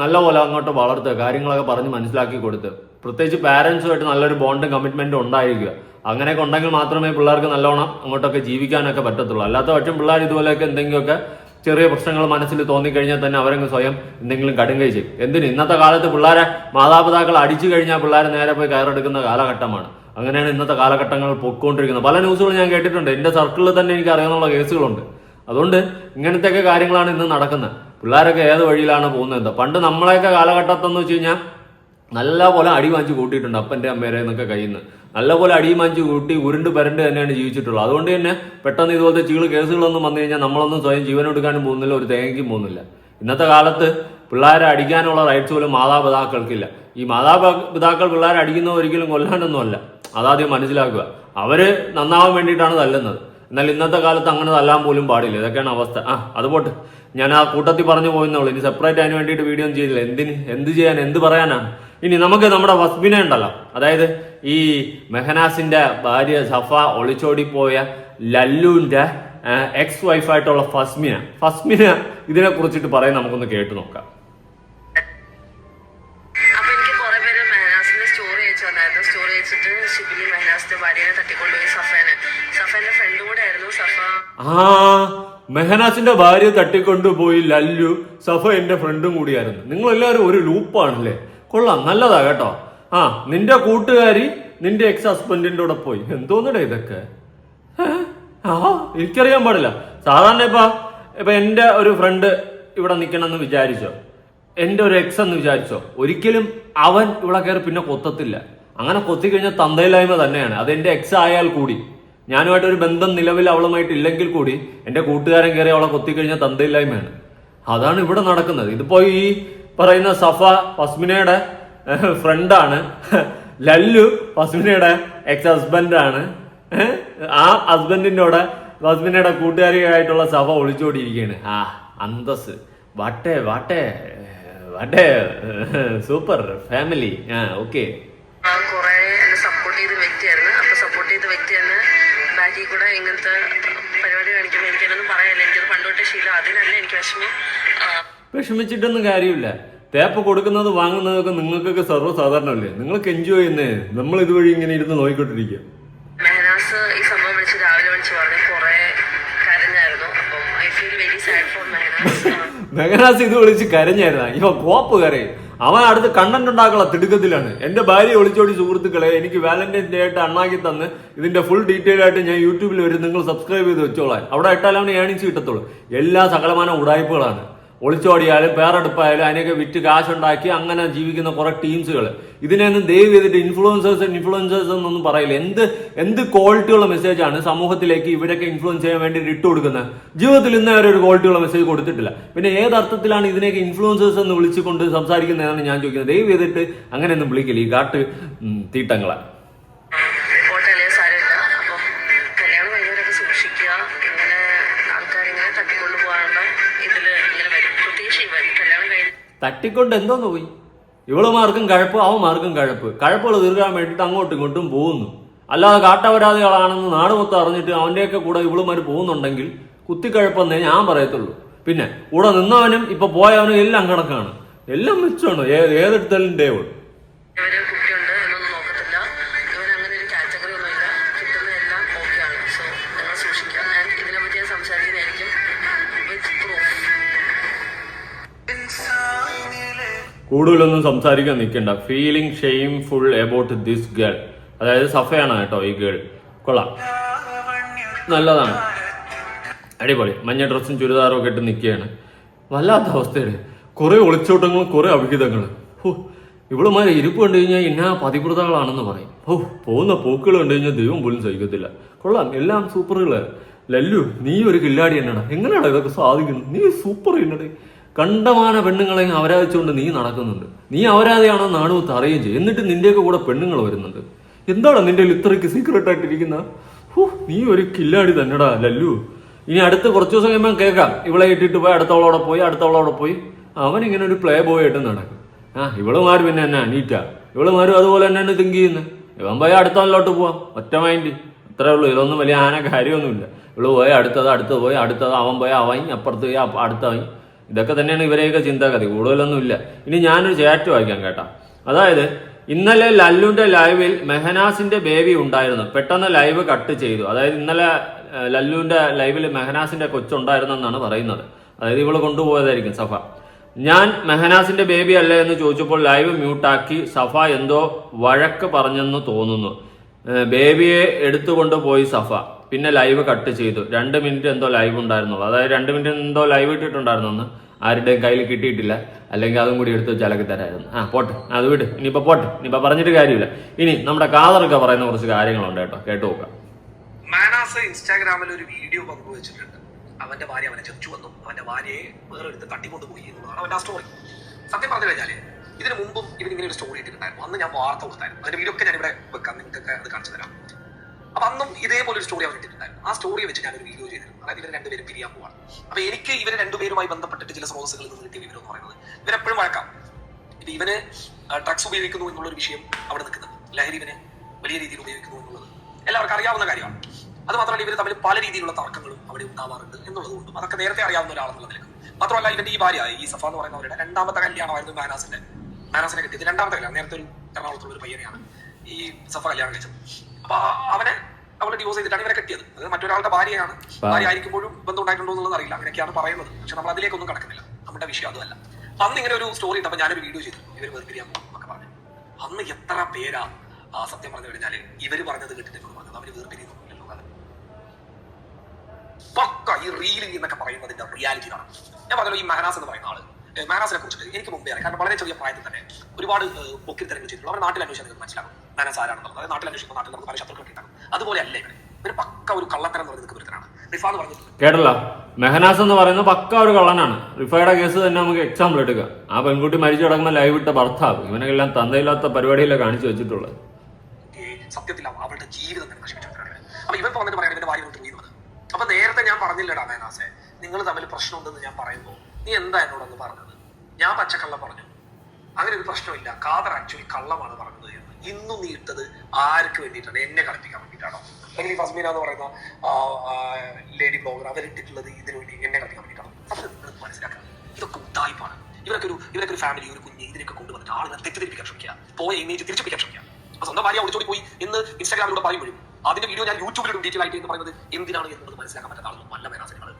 നല്ലപോലെ അങ്ങോട്ട് വളർത്തുക കാര്യങ്ങളൊക്കെ പറഞ്ഞ് മനസ്സിലാക്കി കൊടുത്ത്. പ്രത്യേകിച്ച് പാരൻസുമായിട്ട് നല്ലൊരു ബോണ്ടും കമ്മിറ്റ്മെന്റും ഉണ്ടായിരിക്കുക. അങ്ങനെയൊക്കെ ഉണ്ടെങ്കിൽ മാത്രമേ പിള്ളേർക്ക് നല്ലോണം അങ്ങോട്ടൊക്കെ ജീവിക്കാനൊക്കെ പറ്റത്തുള്ളൂ. അല്ലാത്ത പക്ഷം പിള്ളേർ ഇതുപോലെയൊക്കെ എന്തെങ്കിലുമൊക്കെ ചെറിയ പ്രശ്നങ്ങൾ മനസ്സിൽ തോന്നിക്കഴിഞ്ഞാൽ തന്നെ അവരങ്ങ് സ്വയം എന്തെങ്കിലും കടുങ്കൈ ചെയ്യും. എന്തിന്? ഇന്നത്തെ കാലത്ത് പിള്ളേരെ മാതാപിതാക്കൾ അടിച്ചു കഴിഞ്ഞാൽ പിള്ളേരെ നേരെ പോയി കയറെടുക്കുന്ന കാലഘട്ടമാണ്. അങ്ങനെയാണ് ഇന്നത്തെ കാലഘട്ടങ്ങൾ പൊയ്ക്കൊണ്ടിരിക്കുന്നത്. പല ന്യൂസുകളും ഞാൻ കേട്ടിട്ടുണ്ട്. എന്റെ സർക്കിളിൽ തന്നെ എനിക്ക് അറിയാവുന്ന കേസുകളുണ്ട്. അതുകൊണ്ട് ഇങ്ങനത്തെയൊക്കെ കാര്യങ്ങളാണ് ഇന്ന് നടക്കുന്നത്. പിള്ളേരൊക്കെ ഏത് വഴിയിലാണ് പോകുന്നത്? പണ്ട് നമ്മളെയൊക്കെ കാലഘട്ടത്തെന്ന് വെച്ച് കഴിഞ്ഞാൽ നല്ലപോലെ അടി വാങ്ങിച്ച് കൂട്ടിയിട്ടുണ്ട് അപ്പന്റെ അമ്മേരെ എന്നൊക്കെ കയ്യിൽ നിന്ന് നല്ലപോലെ അടി വാങ്ങിച്ച് കൂട്ടി ഉരുണ്ട് പരണ്ട് തന്നെയാണ് ജീവിച്ചിട്ടുള്ളത്. അതുകൊണ്ട് തന്നെ പെട്ടെന്ന് ഇതുപോലത്തെ ചീൾ കേസുകളൊന്നും വന്നു കഴിഞ്ഞാൽ നമ്മളൊന്നും സ്വയം ജീവൻ എടുക്കാനും പോകുന്നില്ല ഒരു തേങ്ങയ്ക്കും പോകുന്നില്ല. ഇന്നത്തെ കാലത്ത് പിള്ളേരെ അടിക്കാനുള്ള റൈറ്റ്സ് പോലും മാതാപിതാക്കൾക്കില്ല. ഈ മാതാപിതാക്കൾ പിള്ളേരെ അടിക്കുന്നത് ഒരിക്കലും കൊല്ലാനൊന്നുമല്ല. അതാദ്യം മനസ്സിലാക്കുക. അവർ നന്നാവാൻ വേണ്ടിയിട്ടാണ് തല്ലുന്നത്. എന്നാൽ ഇന്നത്തെ കാലത്ത് അങ്ങനെ തല്ലാൻ പോലും പാടില്ല. ഇതൊക്കെയാണ് അവസ്ഥ. ആ അത് പോട്ട്. ഞാൻ ആ കൂട്ടത്തിൽ പറഞ്ഞു പോയെന്നുള്ളൂ ഇനി സെപ്പറേറ്റ് അതിന് വേണ്ടിയിട്ട് വീഡിയോ ഒന്നും ചെയ്തില്ല. എന്തിന്? എന്ത് ചെയ്യാൻ? എന്ത് പറയാനാണ് ഇനി നമുക്ക് നമ്മുടെ വസ്ബിനെ ഉണ്ടല്ലോ. അതായത് ഈ മെഹനാസിന്റെ ഭാര്യ സഫ ഒളിച്ചോടിപ്പോയ ലല്ലുവിന്റെ എക്സ് വൈഫായിട്ടുള്ള ഫസ്മിന. ഫസ്മിന ഇതിനെ കുറിച്ചിട്ട് പറയാൻ നമുക്കൊന്ന് കേട്ടു നോക്കാം. ആ മെഹനാസിന്റെ ഭാര്യ തട്ടിക്കൊണ്ടുപോയി ലല്ലു സഫ എന്റെ ഫ്രണ്ടും കൂടിയായിരുന്നു. നിങ്ങൾ എല്ലാവരും ഒരു ലൂപ്പാണല്ലേ കൊള്ളാം നല്ലതാ കേട്ടോ. ആ നിന്റെ കൂട്ടുകാരി നിന്റെ എക്സ് ഹസ്ബൻഡിന്റെ കൂടെ പോയി. എന്തോന്നടേ ഇതൊക്കെ? ആ എനിക്കറിയാൻ പാടില്ല. സാധാരണ ഇപ്പൊ ഇപ്പൊ എന്റെ ഒരു ഫ്രണ്ട് ഇവിടെ നിൽക്കണമെന്ന് വിചാരിച്ചോ? എന്റെ ഒരു എക്സ് എന്ന് വിചാരിച്ചോ? ഒരിക്കലും അവൻ ഇവിടെ കയറി പിന്നെ കൊത്തത്തില്ല. അങ്ങനെ കൊത്തി കഴിഞ്ഞാൽ തന്തയില്ലായ്മ തന്നെയാണ്. അത് എന്റെ എക്സ് ആയാൽ കൂടി. ഞാനുമായിട്ട് ഒരു ബന്ധം നിലവിൽ അവളുമായിട്ട് ഇല്ലെങ്കിൽ കൂടി എന്റെ കൂട്ടുകാരൻ കയറി അവളെ കൊത്തി കൊത്തിക്കഴിഞ്ഞാൽ തന്തയില്ലായ്മയാണ്. അതാണ് ഇവിടെ നടക്കുന്നത്. ഇതിപ്പോ ഈ പറയുന്ന സഫ ഫസ്മിനയുടെ ഫ്രണ്ടാണ്. ലല്ലു ഫസ്മിനയുടെ എക്സ് ഹസ്ബൻഡാണ് ആ ഹസ്ബൻഡിനോട് ഫസ്മിനയുടെ കൂട്ടുകാരിയായിട്ടുള്ള സഫ ഒളിച്ചോടിയിരിക്കുകയാണ്. ആ അന്തസ് what a what a what a super family. ആ ഓക്കെ. ആ കുറെ സപ്പോർട്ട് ചെയ്ത വ്യക്തിയാണ് അപ്പൊ സപ്പോർട്ട് ചെയ്ത വ്യക്തി തന്നെ ബാക്കിൽ കൂടെ ഇങ്ങനത്തെ പരിപാടി കാണിക്കുമ്പോൾ എനിക്കതൊന്നും പറയാനില്ല. എനിക്കത് പണ്ടോട്ടെ ശീലം. അതിനല്ല എനിക്ക് വിഷമം. വിഷമിച്ചിട്ടൊന്നും കാര്യമില്ല. തേപ്പ് കൊടുക്കുന്നത് വാങ്ങുന്നതൊക്കെ നിങ്ങൾക്കൊക്കെ സർവസാധാരണമല്ലേ? നിങ്ങൾക്ക് എൻജോയ് ചെയ്യുന്നേ നമ്മൾ ഇതുവഴി ഇങ്ങനെ ഇരുന്ന് നോക്കിക്കൊണ്ടിരിക്കുക മെഹനാസ് ഈ സംഭവം വിളിച്ച് രാവിലെ വിളിച്ച് പറഞ്ഞു കുറെ കരഞ്ഞായിരുന്നു. അപ്പം I feel very sad for Mehnaz ഇത് വിളിച്ച് കരഞ്ഞായിരുന്ന? ഇവ കോപ്പ് കരയും. അവൻ അടുത്ത് കണ്ടന്റ് ഉണ്ടാക്കാനുള്ള തിടുക്കത്തിലാണ്. എന്റെ ഭാര്യ ഒളിച്ചോടി സുഹൃത്തുക്കളെ എനിക്ക് വാലന്റൈൻസ് ഡേ ആയിട്ട് അണ്ണാക്കി തന്ന് ഇതിന്റെ ഫുൾ ഡീറ്റെയിൽ ആയിട്ട് ഞാൻ യൂട്യൂബിൽ വരും. നിങ്ങൾ സബ്സ്ക്രൈബ് ചെയ്ത് വെച്ചോളാം അവിടെ ഇട്ടാലാണ് ഏണിങ്സ് കിട്ടത്തുള്ളൂ. എല്ലാ സകലമാന ഉടായ്പകളാണ്. ഒളിച്ചോടിയാലും പേരെടുപ്പായാലും അതിനൊക്കെ വിറ്റ് കാശുണ്ടാക്കി അങ്ങനെ ജീവിക്കുന്ന കുറെ ടീംസുകൾ ഇതിനെയൊന്നും ദയവ് ചെയ്തിട്ട് ഇൻഫ്ലുവൻസേഴ്സ് ഇൻഫ്ലുവൻസേഴ്സ് എന്നൊന്നും പറയില്ല. എന്ത് എന്ത് ക്വാളിറ്റിയുള്ള മെസ്സേജാണ് സമൂഹത്തിലേക്ക് ഇവരൊക്കെ ഇൻഫ്ലുവൻസ് ചെയ്യാൻ വേണ്ടി ഇട്ട് കൊടുക്കുന്നത്? ജീവിതത്തിൽ ഇന്നേ വരെ ഒരു ക്വാളിറ്റിയുള്ള മെസ്സേജ് കൊടുത്തിട്ടില്ല. പിന്നെ ഏത് അർത്ഥത്തിലാണ് ഇതിനെയൊക്കെ ഇൻഫ്ലുവൻസേഴ്സ് എന്ന് വിളിച്ചുകൊണ്ട് സംസാരിക്കുന്നതെന്നാണ് ഞാൻ ചോദിക്കുന്നത്. ദയവ് ചെയ്തിട്ട് അങ്ങനെയൊന്നും വിളിക്കില്ല ഈ കാട്ട് തീട്ടങ്ങളെ? തട്ടിക്കൊണ്ട് എന്തോന്ന് പോയി? ഇവൾ മാർക്കും കഴപ്പ് അവൻ മാർക്കും കഴപ്പ്. കഴപ്പുകൾ തീർക്കാൻ വേണ്ടിയിട്ട് അങ്ങോട്ടും ഇങ്ങോട്ടും പോകുന്നു. അല്ലാതെ കാട്ടപരാധികളാണെന്ന് നാട് മൊത്തം അറിഞ്ഞിട്ട് അവന്റെയൊക്കെ കൂടെ ഇവളുമാർ പോകുന്നുണ്ടെങ്കിൽ കുത്തിക്കഴപ്പെന്നേ ഞാൻ പറയത്തുള്ളൂ. പിന്നെ കൂടെ നിന്നവനും ഇപ്പൊ പോയവനും എല്ലാം കണക്കാണ്. എല്ലാം മെച്ചമാണ്. ഏത് ഏതെടുത്താലും ഡേവ് കൂടുതലൊന്നും സംസാരിക്കാൻ നിൽക്കണ്ട. Feeling shameful about this girl അതായത് സഫയാണ് കേട്ടോ ഈ ഗേൾ കൊള്ളാം. നല്ലതാണ്. അടിപൊളി. മഞ്ഞ ഡ്രസ്സും ചുരിദാറും ഒക്കെ ഇട്ട് നിൽക്കുകയാണ്. വല്ലാത്ത അവസ്ഥയാണ്. കുറെ ഒളിച്ചോട്ടങ്ങളും കുറെ അഭിഹിതങ്ങൾ ഹോ ഇവളുമാരെ ഇരിപ്പ് കണ്ടു കഴിഞ്ഞാൽ ഇന്ന പതിവ്രതകളാണെന്ന് പറയും. ഓ പോകുന്ന പോക്കുകൾ കണ്ടു കഴിഞ്ഞാൽ ദൈവം പോലും സഹിക്കത്തില്ല. കൊള്ളാം എല്ലാം സൂപ്പറുകൾ ലല്ലു നീ ഒരു കില്ലാടി എന്നാണ് എങ്ങനെയാണ് ഇതൊക്കെ സാധിക്കുന്നത്? നീ സൂപ്പർ എന്നടേ. കണ്ടമാന പെണ്ണുങ്ങളെ അവരാധിച്ചുകൊണ്ട് നീ നടക്കുന്നുണ്ട്? നീ അവരാതെയാണോ നാണുവത്ത് അറിയുകയും ചെയ്യും. എന്നിട്ട് നിന്റെയൊക്കെ കൂടെ പെണ്ണുങ്ങൾ വരുന്നുണ്ട്. എന്താണ് നിന്റെ ഇത്രയ്ക്ക് സീക്രട്ട് ആയിട്ടിരിക്കുന്ന? ഹു നീ ഒരു കില്ലാടി തന്നെടാ ലല്ലു. ഇനി അടുത്ത കുറച്ച് ദിവസം കഴിയുമ്പോൾ കേൾക്കാം. ഇവളെ ഇട്ടിട്ട് പോയി അടുത്തവളോടെ പോയി അടുത്തവളോടെ പോയി. അവൻ ഇങ്ങനെ ഒരു പ്ലേ ബോയ് ആയിട്ട് നടക്കും. ആ ഇവളുമാർ പിന്നെ എന്നാ നീറ്റാ. ഇവളുമാരും അതുപോലെ തന്നെയാണ് തിങ്ക് ചെയ്യുന്നത്. ഇവൻ പോയി അടുത്തവനിലോട്ട് പോവാം. ഒറ്റ മൈൻഡ് അത്രേ ഉള്ളൂ. ഇതൊന്നും വലിയ ആന കാര്യമൊന്നുമില്ല ഇവൾ പോയി അടുത്തത് അടുത്തത് പോയി അടുത്തത് അവൻ പോയി അവൻ അപ്പുറത്ത് പോയി അടുത്തവൻ. ഇതൊക്കെ തന്നെയാണ് ഇവരെയൊക്കെ ചിന്താഗതി. കൂടുതലൊന്നും ഇല്ല ഇനി ഞാനൊരു ചാറ്റ് വായിക്കാം കേട്ടോ. അതായത് ഇന്നലെ ലല്ലുന്റെ ലൈവിൽ മെഹനാസിന്റെ ബേബി ഉണ്ടായിരുന്നു. പെട്ടെന്ന് ലൈവ് കട്ട് ചെയ്തു. അതായത് ഇന്നലെ ലല്ലുവിന്റെ ലൈവിൽ മെഹനാസിന്റെ കൊച്ചുണ്ടായിരുന്നെന്നാണ് പറയുന്നത്. അതായത് ഇവൾ കൊണ്ടുപോയതായിരിക്കും സഫ. ഞാൻ മെഹനാസിന്റെ ബേബി അല്ലേ എന്ന് ചോദിച്ചപ്പോൾ ലൈവ് മ്യൂട്ടാക്കി സഫ എന്തോ വഴക്ക് പറഞ്ഞെന്ന് തോന്നുന്നു. ബേബിയെ എടുത്തുകൊണ്ട് പോയി സഫ. പിന്നെ ലൈവ് കട്ട് ചെയ്തു. രണ്ട് മിനിറ്റ് എന്തോ ലൈവ് ഉണ്ടായിരുന്നുള്ളൂ. അതായത് രണ്ട് മിനിറ്റ് എന്തോ ലൈവ് ഇട്ടിട്ടുണ്ടായിരുന്നു ആരുടെയും കയ്യിൽ കിട്ടിയിട്ടില്ല. അല്ലെങ്കിൽ അതും കൂടി എടുത്ത് ചലക്കി തരായിരുന്നു. ആ പോട്ട്. അത് വിട്. ഇനിയിപ്പോ പോട്ടെ. ഇനിയിപ്പോ പറഞ്ഞിട്ട് കാര്യമില്ല. ഇനി നമ്മുടെ കാതറൊക്കെ പറയുന്ന കുറച്ച് കാര്യങ്ങളുണ്ട് കേട്ടോ. കേട്ടു നോക്കാം. മാനാസ് ഇൻസ്റ്റാഗ്രാമിൽ ഒരു വീഡിയോ പങ്കുവച്ചിട്ടുണ്ട്. അവന്റെ ഭാര്യ അവനെ ചതിച്ചു വന്നു. അവന്റെ ഭാര്യയെ വേറെ എടുത്ത് തട്ടിക്കൊണ്ടുപോയി എന്നുള്ളതാണ് അവന്റെ ആ സ്റ്റോറി സത്യം പറഞ്ഞു കഴിഞ്ഞാൽ ഇതിനു മുമ്പും ഇവരിങ്ങനെ ഒരു സ്റ്റോറി ഇട്ടിട്ടുണ്ടായിരുന്നു. അന്ന് ഞാൻ വാർത്ത കൊടുത്തായിരുന്നു. അതിന്റെ വീഡിയോ ഒക്കെ ഞാൻ ഇവിടെ വെക്കാം. നിങ്ങൾക്കൊക്കെ അത് കാണിച്ചു തരാം. അപ്പൊ അന്നും ഇതേപോലെ ഒരു സ്റ്റോറി അവർ ആ സ്റ്റോറി വെച്ച് ഞാൻ ഒരു വീഡിയോ ചെയ്തിരുന്നു. അതായത് ഇവർ രണ്ടുപേരും പിരിയാൻ പോവാണ്. അപ്പൊ എനിക്ക് ഇവർ രണ്ടുപേരുമായി ബന്ധപ്പെട്ടിട്ട് ചില സ്രോതസ്സുകളിൽ നിന്ന് കിട്ടിയ വിവരം എന്ന് പറയുന്നത് ഇവരെപ്പോഴും വഴക്കാം. ഇപ്പൊ ഇവന് ഡ്രഗ്സ് ഉപയോഗിക്കുന്നു എന്നുള്ളൊരു വിഷയം അവിടെ നിൽക്കുന്നത് ലഹരി ഇവന് വലിയ രീതിയിൽ ഉപയോഗിക്കുന്നു എന്നുള്ളത് എല്ലാവർക്കും അറിയാവുന്ന കാര്യമാണ്. അത് മാത്രമല്ല ഇവർ തമ്മിൽ പല രീതിയിലുള്ള തർക്കങ്ങളും അവിടെ ഉണ്ടാവാറുണ്ട് എന്നുള്ളത് കൊണ്ടും അതൊക്കെ നേരത്തെ അറിയാവുന്ന ഒരാളെന്നുള്ള നിലയ്ക്ക്. മാത്രമല്ല ഇവന്റെ ഈ ഭാര്യ ഈ സഫ എന്ന് പറയുന്നവരുടെ രണ്ടാമത്തെ കല്യാണമായിരുന്നു മാനാസിന്റെ മാനാസിനെ കിട്ടിയത് രണ്ടാമത്തെ കല്യാണം. നേരത്തെ ഒരു എറണാകുളത്തുള്ള ഒരു പയ്യനെയാണ് ഈ സഫ കല്യാണം കഴിച്ചത്. അപ്പൊ അവനെ അവളെ ഡിവോഴ്സ് ചെയ്തിട്ടാണ് ഇവരെ കെട്ടിയത്. അത് മറ്റൊരാളുടെ ഭാര്യയാണ്. ഭാര്യ. ആയിരിക്കുമ്പോഴും ബന്ധം ഉണ്ടായിട്ടുണ്ടോ എന്നുള്ളത് അറിയില്ല. അങ്ങനെയൊക്കെയാണ് പറയുന്നത്. പക്ഷെ നമ്മൾ അതിലേക്കൊന്നും കടക്കുന്നില്ല. നമ്മുടെ വിഷയം അതല്ല അന്ന് ഇങ്ങനെ ഒരു സ്റ്റോറി ഇട്ടപ്പോൾ ഞാനൊരു വീഡിയോ ചെയ്തു. ഇവർ വേർപിരിയാൻ പോകും എന്നൊക്കെ പറഞ്ഞു. അന്ന് എത്ര പേരാ ആ സത്യം പറഞ്ഞു കഴിഞ്ഞാൽ ഇവർ പറഞ്ഞത് കേട്ടിട്ട് പറഞ്ഞത്. അവർ വേർപിരിയുന്നു പക്ക ഈ റീലിംഗ് എന്നൊക്കെ പറയുന്നതിന്റെ റിയാലിറ്റി ആണ് ഞാൻ പറഞ്ഞല്ലോ ഈ മഹനാസ് എന്ന് പറയുന്ന ആൾ. ഏഹ് കുറിച്ച് എനിക്ക് മുമ്പേ അറിയാം. കാരണം വളരെ ചെറിയ പ്രായത്തിൽ തന്നെ ഒരുപാട് ബുക്കിൽ തിരഞ്ഞു ചെയ്തിട്ടുള്ളൂ അവരുടെ നാട്ടിൽ അന്വേഷിച്ചാൽ മനസ്സിലാകും. മനസ്സിലാവും മഹനാസ് ആരാണെന്നുള്ളത് അതായത് നാട്ടിൽ അന്വേഷിക്കുമ്പോൾ നാട്ടിൽ നമുക്ക് പല ശത്രുക്കൾ ഉണ്ടാകും അതുപോലെ അല്ലേ ഇവർ പക്ക ഒരു കള്ളത്തരം എന്ന് പറയുന്നത് ഒരുത്തരാണ് റിഫ എന്ന് പറഞ്ഞിട്ടുണ്ട് കേട്ടല്ലോ. മെഹനാസ് എന്ന് പറയുന്നത് പക്ക ഒരു കള്ളനാണ്. റിഫയുടെ കേസ് തന്നെ നമുക്ക് എക്സാമ്പിൾ എടുക്കാം. ആ പെൺകുട്ടി മരിച്ചു കിടക്കുന്ന ലൈവ് ഇട്ട ഭർത്താവ്. ഇവനെല്ലാം തന്തയില്ലാത്ത പരിപാടിയിലെ കാണിച്ചു വെച്ചിട്ടുള്ളത്. സത്യത്തിൽ അവ- അവളുടെ ജീവിതം തന്നെ നശിപ്പിച്ചിട്ടാണ് അപ്പൊ ഇവൻ വന്നിട്ട് പറയാൻ എന്റെ ഭാര്യ അപ്പൊ നേരത്തെ ഞാൻ പറഞ്ഞില്ലടാ മെഹനാസെ നിങ്ങൾ തമ്മിൽ പ്രശ്നം ഉണ്ടെന്ന് ഞാൻ പറയുമ്പോൾ നീ എന്താ എന്നോടൊന്ന് പറഞ്ഞത്? ഞാൻ പച്ചക്കള്ളം പറഞ്ഞു. അങ്ങനെ ഒരു പ്രശ്നമില്ല. കാതർ ആക്ച്വലി കള്ളമാണ് പറഞ്ഞത് എന്ന്. ഇന്നും നീ ഇട്ടത് ആർക്ക് വേണ്ടിയിട്ടാണ്? എന്നെ കളിപ്പിക്കാൻ വേണ്ടിയിട്ടാണോ? അല്ലെങ്കിൽ ഫസ്മീന എന്ന് പറയുന്ന ലേഡി ബ്ലോഗർ അവരിട്ടിട്ടുള്ളത് ഇതിനു വേണ്ടി എന്നെ കളിപ്പിക്കാൻ വേണ്ടിയിട്ടാണോ? അത് മനസ്സിലാക്കണം. ഇതൊക്കെ ഉത്തായ്പാണ്. ഇവരൊക്കെ ഒരു ഇവരൊക്കെ ഒരു ഫാമിലി ഒരു കുഞ്ഞ് ഇതിനൊക്കെ കൊണ്ടുവന്നിട്ട് ആളുകൾ തെറ്റിദ്ധരിപ്പിക്കാൻ ശ്രമിക്കുക. പോയ ഇമേജ് തിരിച്ചുപിടിക്കാൻ ശ്രമിക്കുക. അപ്പൊ സ്വന്തം ഭാര്യ ഓടിച്ചോടി പോയി ഇന്ന് ഇൻസ്റ്റാഗ്രാമിലൂടെ പറയുമ്പോഴും അതിന്റെ വീഡിയോ ഞാൻ യൂട്യൂബിലും ഡീറ്റെയിൽ ആയിട്ട് എന്ന് പറയുന്നത് എന്തിനാണ് എന്നുള്ളത് മനസ്സിലാക്കാൻ പറ്റാത്ത ആളൊന്നും വേറെ മേനാസിനുകൾ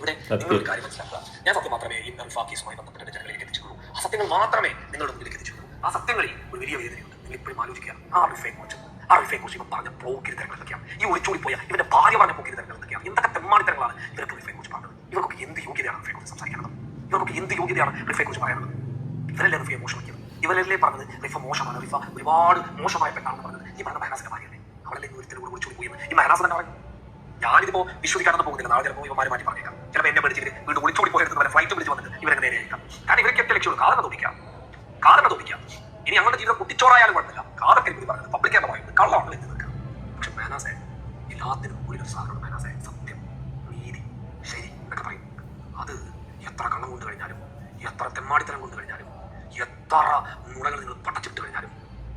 ഇവിടെ നിങ്ങളൊരു കാര്യം മനസ്സിലാക്കുക. ഞാൻ സത്യം മാത്രമേ ഈ റിഫാ കേസുമായി ബന്ധപ്പെട്ട ജനങ്ങളിലേക്ക് എത്തിച്ചുള്ളൂ ആ സത്യങ്ങൾ മാത്രമേ നിങ്ങളുടെ മുന്നിലേക്ക് എത്തിച്ചുള്ളൂ ആ സത്യങ്ങളിൽ ഒരു വലിയ വേദനയുണ്ട്. നിങ്ങൾ ഇപ്പോഴും ആലോചിക്കുക. ആ റിഫയെ കുറിച്ച്. ആ റിഫയെ കുറിച്ച് ഇപ്പം പറഞ്ഞ പോക്കിരി തരങ്ങൾ എന്തൊക്കെയാണ്? ഈ ഒളിച്ചോടി പോയ ഇവന്റെ ഭാര്യ പറഞ്ഞ പോക്കിരി തരങ്ങൾ എന്തൊക്കെയാണ്? എന്തൊക്കെ തെമ്മാടിത്തരങ്ങളാണ് ഇവർക്ക് റിഫേ കുറിച്ച് പറഞ്ഞത്? ഇവർക്കൊക്കെ എന്ത് യോഗ്യതയാണ് റിഫേ കുറിച്ച് സംസാരിക്കുന്നത് ഇവർക്കൊക്കെ എന്ത് യോഗ്യതയാണ് റിഫേ കുറിച്ച് പറയുന്നത് ഇവരല്ലേ റിഫയെ മോശമാക്കിയത്? ഇവരല്ലേ പറഞ്ഞത് റിഫ മോശമാണ്? റിഫ ഒരുപാട് മോശമായ പെണ്ണാണെന്ന് പറഞ്ഞത് ഈ പറഞ്ഞ മഹനാസിന്റെ ഭാര്യയല്ലേ അവളല്ലേ ഒരിക്കലും കൂടെ ഒളിച്ചോടി പോയി ഈ മഹനാസ് തന്നെ പറഞ്ഞു ഞാനിതിപ്പോ വിശ്വസിക്കാനൊന്നും പോകുന്നില്ല. നാളെ ചിലപ്പോൾ ഇവന്മാരെ മാറ്റി പറഞ്ഞേക്കാം ചിലപ്പോൾ എന്നെ പഠിച്ചിട്ട് വീട് ഒളിച്ചോടി പോയെടുത്ത് വരെ ഫ്ലൈറ്റ് വിളിച്ച് വന്നിട്ട് ഇവരെ നേരെ അയക്കാം കാരണം ഇവർക്ക് എത്ര ലക്ഷ്യമുള്ളൂ കാറിനെ തോന്നിക്കാം കാറിനെ തോന്നിക്കാം ഇനി ഞങ്ങളുടെ ജീവിതം കുട്ടിച്ചോറായാലും കുഴപ്പമില്ല. കാറൊക്കെ എനിക്ക് പറഞ്ഞത് പബ്ലിക്കാണ് പറയുന്നത് കള്ളമാണ് എത്തി നിൽക്കുക പക്ഷെ മേനാസെ എല്ലാത്തിനും ഒരു സാധനമാണ് മേനാസെ സത്യം നീതി ശരി എന്നൊക്കെ പറയും. അത് എത്ര കള്ളം കൊണ്ട് കഴിഞ്ഞാലും എത്ര തെമ്മാടിത്തരം കൊണ്ട് കഴിഞ്ഞാലും എത്ര നുണകൾ നിങ്ങൾ പടച്ചിട്ട് കഴിഞ്ഞാലും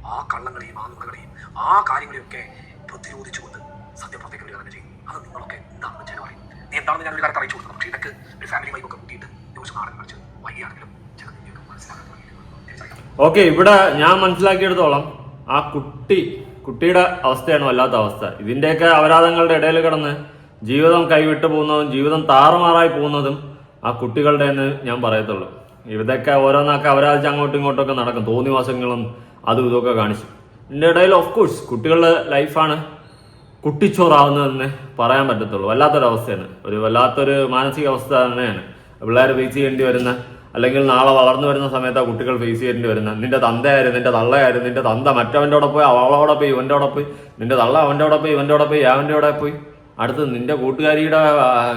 ആ കള്ളങ്ങളെയും ആ നുണകളെയും ആ കാര്യങ്ങളെയൊക്കെ പ്രതിരോധിച്ചുകൊണ്ട് സത്യപ്രതിജ്ഞ തന്നെ ചെയ്യും. അത് നിങ്ങളൊക്കെ എന്താണെന്ന് വെച്ചാൽ പറയും നീ എന്താണെന്ന് ഞാൻ ഒരു കാലത്ത് അറിയിച്ചു കൊടുത്തു പക്ഷേ ഇതൊക്കെ ഒരു ഫാമിലിയുമായി ഒക്കെ കൂട്ടിയിട്ട് ദിവസം ആണെന്ന് കളിച്ച് വൈകിയാണെങ്കിലും ഓക്കെ ഇവിടെ ഞാൻ മനസ്സിലാക്കിയെടുത്തോളം ആ കുട്ടി കുട്ടിയുടെ അവസ്ഥയാണ് വല്ലാത്ത അവസ്ഥ. ഇതിന്റെയൊക്കെ അപരാധങ്ങളുടെ ഇടയിൽ കിടന്ന് ജീവിതം കൈവിട്ടു പോകുന്നതും ജീവിതം താറുമാറായി പോകുന്നതും ആ കുട്ടികളുടെ എന്ന് ഞാൻ പറയത്തുള്ളൂ. ഇതൊക്കെ ഓരോന്നൊക്കെ അവരാഴ്ച അങ്ങോട്ടും ഇങ്ങോട്ടും ഒക്കെ നടക്കും. തോന്നിവാസങ്ങളും അതും ഇതൊക്കെ കാണിച്ചു. ഇതിന്റെ ഇടയിൽ ഓഫ് കോഴ്സ് കുട്ടികളുടെ ലൈഫാണ് കുട്ടിച്ചോറാവുന്നതെന്ന് പറയാൻ പറ്റത്തുള്ളൂ. വല്ലാത്തൊരവസ്ഥയാണ്. ഒരു വല്ലാത്തൊരു മാനസികാവസ്ഥ തന്നെയാണ്. പിള്ളേർ ഫേസ് ചെയ്യേണ്ടി വരുന്ന അല്ലെങ്കിൽ നാളെ വളർന്നു വരുന്ന സമയത്ത് ആ കുട്ടികൾ ഫേസ് ചെയ്യേണ്ടി വരുന്ന. നിന്റെ തന്തയായിരുന്നു നിന്റെ തള്ളയായിരുന്നു നിന്റെ തന്ത മറ്റവന്റെ കൂടെ പോയി അവളോടെ പോയി ഇവന്റെ കൂടെ പോയി നിന്റെ തള്ള അവന്റെ കൂടെ പോയി ഇവന്റെ കൂടെ പോയി അവന്റെ കൂടെ പോയി. അടുത്ത് നിന്റെ കൂട്ടുകാരിയുടെ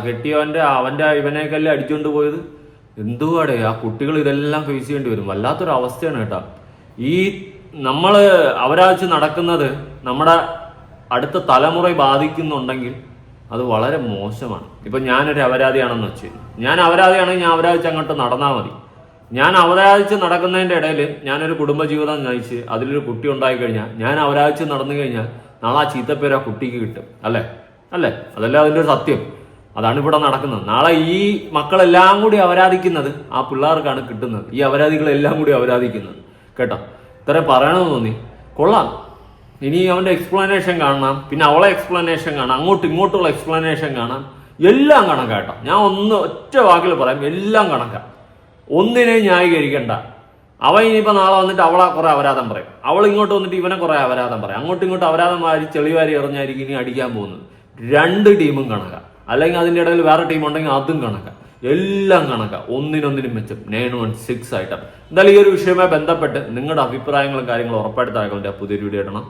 കെട്ടിയവന്റെ അവന്റെ ഇവനേക്കല്ലേ അടിച്ചുകൊണ്ട് പോയത്? എന്തുവാടേ ആ കുട്ടികൾ ഇതെല്ലാം ഫേസ് ചെയ്യേണ്ടി വരും. വല്ലാത്തൊരു അവസ്ഥയാണ് കേട്ടോ. ഈ നമ്മൾ അവരാഴ്ച നടക്കുന്നത് നമ്മുടെ അടുത്ത തലമുറ ബാധിക്കുന്നുണ്ടെങ്കിൽ അത് വളരെ മോശമാണ്. ഇപ്പൊ ഞാനൊരു അപരാധിയാണെന്ന് വെച്ച് ഞാൻ അപരാധിയാണെങ്കിൽ ഞാൻ അപരാധിച്ച് അങ്ങോട്ട് നടന്നാൽ മതി. ഞാൻ അപരാധിച്ച് നടക്കുന്നതിന്റെ ഇടയിൽ ഞാനൊരു കുടുംബജീവിതം നയിച്ച് അതിലൊരു കുട്ടി ഉണ്ടായി കഴിഞ്ഞാൽ ഞാൻ അപരാധിച്ച് നടന്നു കഴിഞ്ഞാൽ നാളെ ആ ചീത്തപ്പേര് ആ കുട്ടിക്ക് കിട്ടും. അല്ലേ? അല്ലേ? അതല്ല അതിന്റെ ഒരു സത്യം. അതാണ് ഇവിടെ നടക്കുന്നത്. നാളെ ഈ മക്കളെല്ലാം കൂടി അപരാധിക്കുന്നത് ആ പിള്ളേർക്കാണ് കിട്ടുന്നത്. ഈ അപരാധികളെല്ലാം കൂടി അപരാധിക്കുന്നത്. കേട്ടോ? ഇത്രയും പറയണമെന്ന് തോന്നി. കൊള്ളാം. ഇനി അവന്റെ എക്സ്പ്ലനേഷൻ കാണണം. പിന്നെ അവളെ എക്സ്പ്ലനേഷൻ കാണാം അങ്ങോട്ടും ഇങ്ങോട്ടുള്ള എക്സ്പ്ലനേഷൻ കാണാം എല്ലാം കണക്ക് കേട്ടോ. ഞാൻ ഒന്ന് ഒറ്റ വാക്കിൽ പറയാം. എല്ലാം കണക്ക ഒന്നിനെ ന്യായീകരിക്കണ്ട. അവൻ ഇനിയിപ്പോൾ നാളെ വന്നിട്ട് അവളെ കുറെ അപരാധം പറയും. അവൾ ഇങ്ങോട്ട് വന്നിട്ട് ഇവനെ കുറെ അപരാധം പറയും. അങ്ങോട്ടും ഇങ്ങോട്ടും അപരാധം വാരി ചെളിവാരി എറിഞ്ഞായിരിക്കും ഇനി അടിക്കാൻ പോകുന്നത്. രണ്ട് ടീമും കണക്കാം അല്ലെങ്കിൽ അതിന്റെ ഇടയിൽ വേറെ ടീം ഉണ്ടെങ്കിൽ അതും കണക്കാം എല്ലാം കണക്കാം ഒന്നിനൊന്നിനും മെച്ചം. നയൻ വൺ സിക്സ് ആയിട്ട്. എന്തായാലും ഈ ഒരു വിഷയവുമായി ബന്ധപ്പെട്ട് നിങ്ങളുടെ അഭിപ്രായങ്ങളും കാര്യങ്ങളും ഉറപ്പായിട്ട് താഴെ പുതിയൊരു വീഡിയോ ഇടണം.